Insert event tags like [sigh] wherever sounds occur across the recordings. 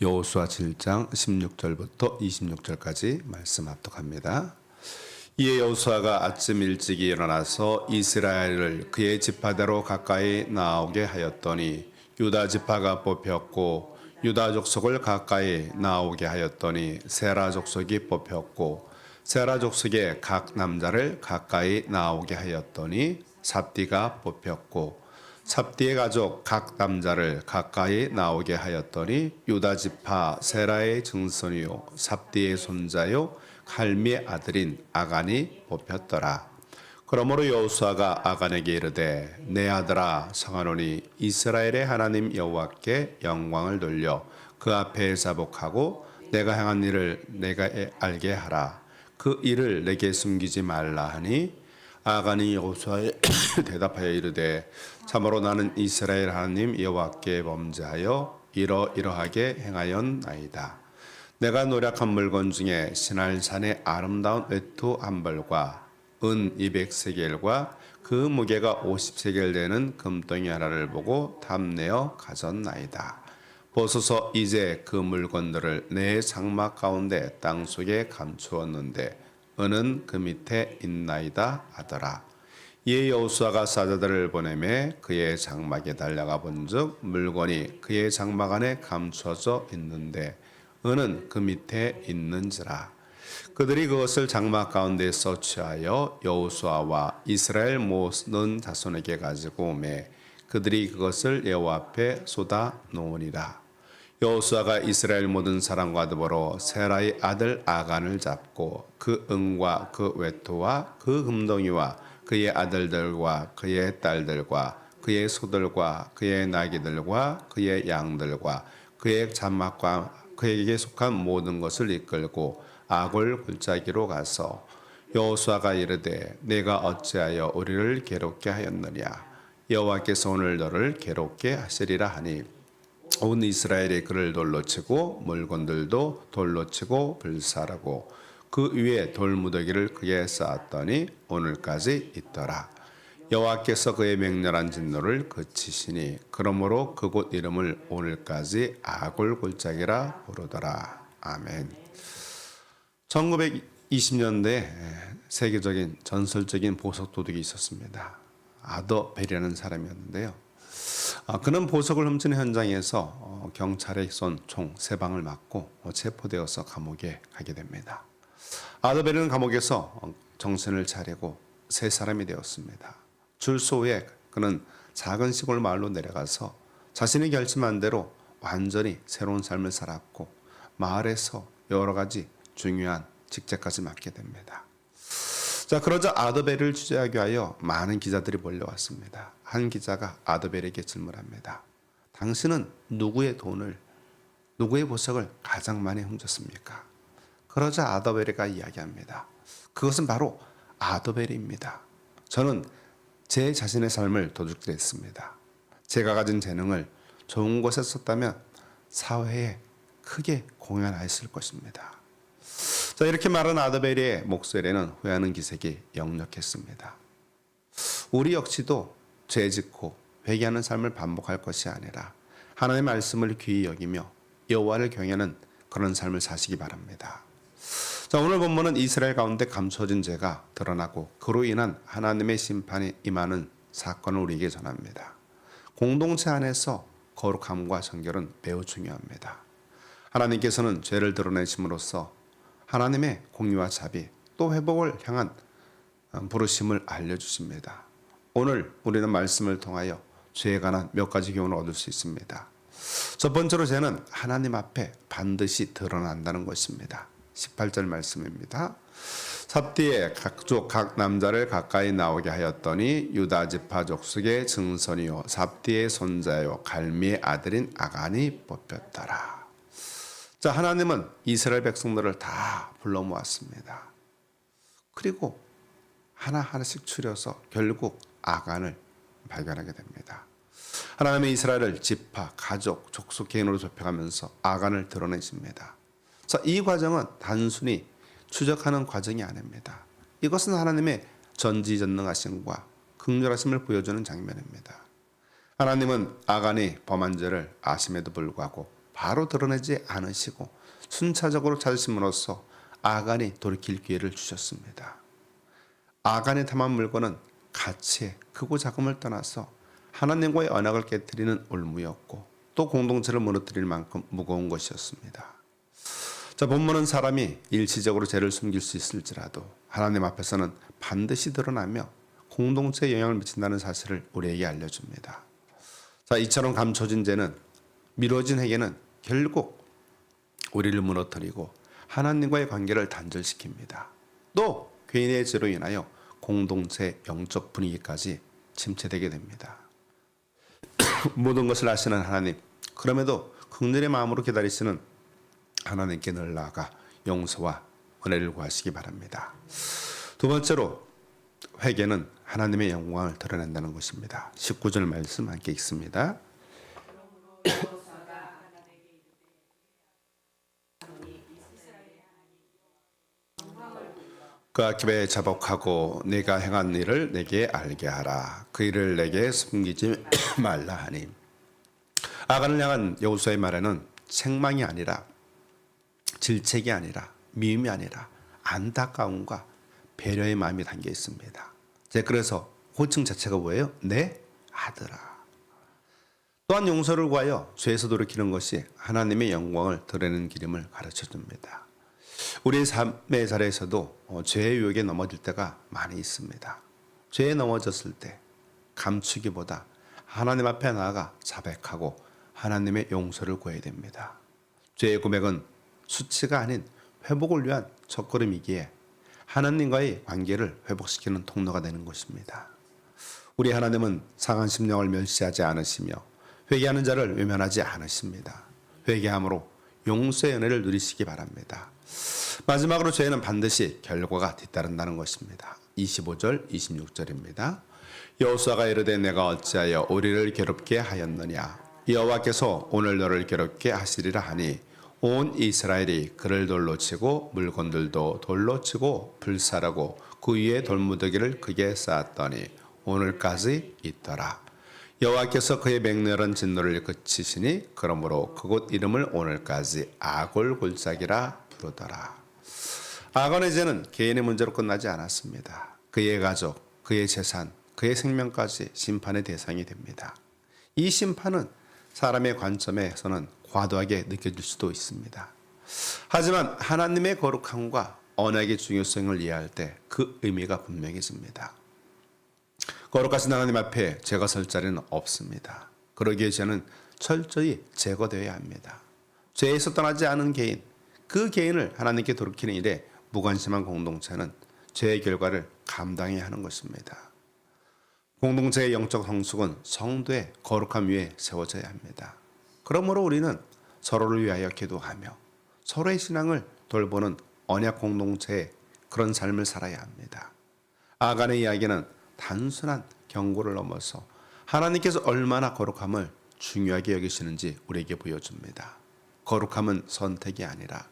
여호수아 7장 16절부터 26절까지 말씀 합독합니다. 이에 여호수아가 아침 일찍 일어나서 이스라엘을 그의 지파대로 가까이 나오게 하였더니 유다 지파가 뽑혔고 유다 족속을 가까이 나오게 하였더니 세라 족속이 뽑혔고 세라 족속의 각 남자를 가까이 나오게 하였더니 삽디가 뽑혔고 삽디의 가족 각 남자를 가까이 나오게 하였더니 유다 지파 세라의 증손이요 삽디의 손자요 갈미의 아들인 아간이 뽑혔더라. 그러므로 여호수아가 아간에게 이르되 내 아들아 성하노니 이스라엘의 하나님 여호와께 영광을 돌려 그 앞에 자복하고 내가 행한 일을 내가 알게 하라. 그 일을 내게 숨기지 말라 하니 아간이 여호수아에 [coughs] 대답하여 이르되 참으로 나는 이스라엘 하나님 여호와께 범죄하여 이러 이러하게 행하였나이다. 내가 노력한 물건 중에 신할산의 아름다운 외투 한 벌과 은 200세겔과 그 무게가 50세겔 되는 금덩이 하나를 보고 탐내어 가졌나이다. 보소서 이제 그 물건들을 내 장막 가운데 땅 속에 감추었는데 은은 그 밑에 있나이다 하더라. 이에 여호수아가 사자들을 보내매 그의 장막에 달려가 본즉 물건이 그의 장막 안에 감추어져 있는데 은은 그 밑에 있는지라. 그들이 그것을 장막 가운데서 취하여 여호수아와 이스라엘 모든 자손에게 가지고 오매 그들이 그것을 여호와 앞에 쏟아 놓으니라. 여호수아가 이스라엘 모든 사람과 더불어 세라의 아들 아간을 잡고 그 은과 그 외토와 그 금덩이와 그의 아들들과 그의 딸들과 그의 소들과 그의 나귀들과 그의 양들과 그의 장막과 그에게 속한 모든 것을 이끌고 아골 골짜기로 가서 여호수아가 이르되 내가 어찌하여 우리를 괴롭게 하였느냐? 여호와께서 오늘 너를 괴롭게 하시리라 하니 온 이스라엘이 그를 돌로 치고 물건들도 돌로 치고 불사르고 그 위에 돌무더기를 그에 쌓았더니 오늘까지 있더라. 여호와께서 그의 맹렬한 진노를 그치시니 그러므로 그곳 이름을 오늘까지 아골 골짜기라 부르더라. 아멘. 1920년대 세계적인 전설적인 보석 도둑이 있었습니다. 아더 벨이라는 사람이었는데요. 아, 그는 보석을 훔치는 현장에서 어, 경찰에 쏜총 세 방을 맞고 어, 체포되어서 감옥에 가게 됩니다. 아더벨은 감옥에서 어, 정신을 차리고 새 사람이 되었습니다. 줄소 후에 그는 작은 시골 마을로 내려가서 자신이 결심한 대로 완전히 새로운 삶을 살았고 마을에서 여러 가지 중요한 직책까지 맡게 됩니다. 자, 그러자 아더벨을 취재하기 위하여 많은 기자들이 몰려왔습니다. 한 기자가 아더벨에게 질문합니다. 당신은 누구의 돈을, 누구의 보석을 가장 많이 훔쳤습니까? 그러자 아더벨이가 이야기합니다. 그것은 바로 아더벨입니다. 저는 제 자신의 삶을 도둑질했습니다. 제가 가진 재능을 좋은 곳에 썼다면 사회에 크게 공연했을 것입니다. 자, 이렇게 말한 아더벨의 목소리에는 후회하는 기색이 역력했습니다. 우리 역시도 죄 짓고 회개하는 삶을 반복할 것이 아니라 하나님의 말씀을 귀히 여기며 여호와를 경외하는 그런 삶을 사시기 바랍니다. 자, 오늘 본문은 이스라엘 가운데 감춰진 죄가 드러나고 그로 인한 하나님의 심판이 임하는 사건을 우리에게 전합니다. 공동체 안에서 거룩함과 정결은 매우 중요합니다. 하나님께서는 죄를 드러내심으로써 하나님의 공의와 자비 또 회복을 향한 부르심을 알려주십니다. 오늘 우리는 말씀을 통하여 죄에 관한 몇 가지 교훈을 얻을 수 있습니다. 첫 번째로 죄는 하나님 앞에 반드시 드러난다는 것입니다. 18절 말씀입니다. 삽디의 각족 각 남자를 가까이 나오게 하였더니 유다 지파 족속의 증손이요 삽디의 손자요 갈미의 아들인 아간이 뽑혔더라. 자 하나님은 이스라엘 백성들을 다 불러 모았습니다. 그리고 하나 하나씩 추려서 결국 아간을 발견하게 됩니다. 하나님의 이스라엘을 지파, 가족, 족속 개인으로 좁혀가면서 아간을 드러내십니다. 자, 이 과정은 단순히 추적하는 과정이 아닙니다. 이것은 하나님의 전지전능하심과 극렬하심을 보여주는 장면입니다. 하나님은 아간이 범한 죄를 아심에도 불구하고 바로 드러내지 않으시고 순차적으로 찾으심으로써 아간이 돌이킬 기회를 주셨습니다. 아간의 탐한 물건은 가치의 크고 작음을 떠나서 하나님과의 언약을 깨뜨리는 올무였고 또 공동체를 무너뜨릴 만큼 무거운 것이었습니다. 자, 본문은 사람이 일시적으로 죄를 숨길 수 있을지라도 하나님 앞에서는 반드시 드러나며 공동체에 영향을 미친다는 사실을 우리에게 알려줍니다. 자, 이처럼 감춰진 죄는 미뤄진 회개는 결국 우리를 무너뜨리고 하나님과의 관계를 단절시킵니다. 또 개인의 죄로 인하여 공동체 영적 분위기까지 침체되게 됩니다. [coughs] 모든 것을 아시는 하나님, 그럼에도 극렬의 마음으로 기다리시는 하나님께 늘 나아가 용서와 은혜를 구하시기 바랍니다. 두 번째로 회개는 하나님의 영광을 드러낸다는 것입니다. 19절 말씀 함께 읽습니다. [coughs] [coughs] 그 아낌에 자복하고 네가 행한 일을 내게 알게 하라. 그 일을 내게 숨기지 [coughs] 말라 하니. 아간을 향한 여호수아의 말에는 책망이 아니라 질책이 아니라 미움이 아니라 안타까움과 배려의 마음이 담겨 있습니다. 제 그래서 호칭 자체가 뭐예요? 내 아들아. 또한 용서를 구하여 죄에서 돌이키는 것이 하나님의 영광을 드러내는 기름을 가르쳐 줍니다. 우리의 삶의 자리에서도 어, 죄의 유혹에 넘어질 때가 많이 있습니다. 죄에 넘어졌을 때 감추기보다 하나님 앞에 나아가 자백하고 하나님의 용서를 구해야 됩니다. 죄의 고백은 수치가 아닌 회복을 위한 첫걸음이기에 하나님과의 관계를 회복시키는 통로가 되는 것입니다. 우리 하나님은 상한 심령을 멸시하지 않으시며 회개하는 자를 외면하지 않으십니다. 회개함으로 용서의 은혜를 누리시기 바랍니다. 마지막으로 죄는 반드시 결과가 뒤따른다는 것입니다. 25절, 26절입니다. 여호수아가 이르되 내가 어찌하여 우리를 괴롭게 하였느냐 여호와께서 오늘 너를 괴롭게 하시리라 하니 온 이스라엘이 그를 돌로 치고 물건들도 돌로 치고 불사르고 그 위에 돌무더기를 크게 쌓았더니 오늘까지 있더라. 여호와께서 그의 맹렬한 진노를 그치시니 그러므로 그곳 이름을 오늘까지 아골 골짜기라 부르더라. 아건의 죄는 개인의 문제로 끝나지 않았습니다. 그의 가족, 그의 재산, 그의 생명까지 심판의 대상이 됩니다. 이 심판은 사람의 관점에서는 과도하게 느껴질 수도 있습니다. 하지만 하나님의 거룩함과 언약의 중요성을 이해할 때 그 의미가 분명해집니다. 거룩하신 하나님 앞에 죄가 설 자리는 없습니다. 그러기에 죄는 철저히 제거되어야 합니다. 죄에서 떠나지 않은 개인, 그 개인을 하나님께 돌이키는 일에 무관심한 공동체는 죄의 결과를 감당해야 하는 것입니다. 공동체의 영적 성숙은 성도의 거룩함 위에 세워져야 합니다. 그러므로 우리는 서로를 위하여 기도하며 서로의 신앙을 돌보는 언약 공동체의 그런 삶을 살아야 합니다. 아간의 이야기는 단순한 경고를 넘어서 하나님께서 얼마나 거룩함을 중요하게 여기시는지 우리에게 보여줍니다. 거룩함은 선택이 아니라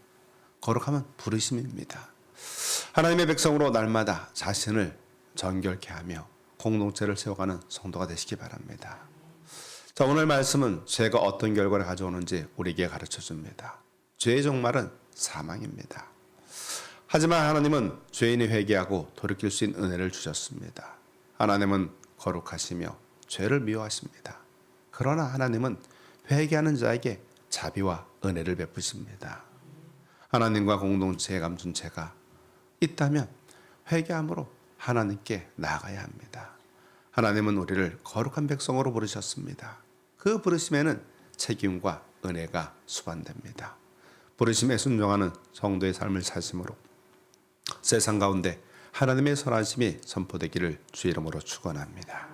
거룩함은 부르심입니다. 하나님의 백성으로 날마다 자신을 정결케 하며 공동체를 세워가는 성도가 되시기 바랍니다. 자, 오늘 말씀은 죄가 어떤 결과를 가져오는지 우리에게 가르쳐 줍니다. 죄의 종말은 사망입니다. 하지만 하나님은 죄인이 회개하고 돌이킬 수 있는 은혜를 주셨습니다. 하나님은 거룩하시며 죄를 미워하십니다. 그러나 하나님은 회개하는 자에게 자비와 은혜를 베푸십니다. 하나님과 공동체에 감춘 죄가 있다면 회개함으로 하나님께 나가야 합니다. 하나님은 우리를 거룩한 백성으로 부르셨습니다. 그 부르심에는 책임과 은혜가 수반됩니다. 부르심에 순종하는 성도의 삶을 사심으로 세상 가운데 하나님의 선하심이 선포되기를 주 이름으로 축원합니다.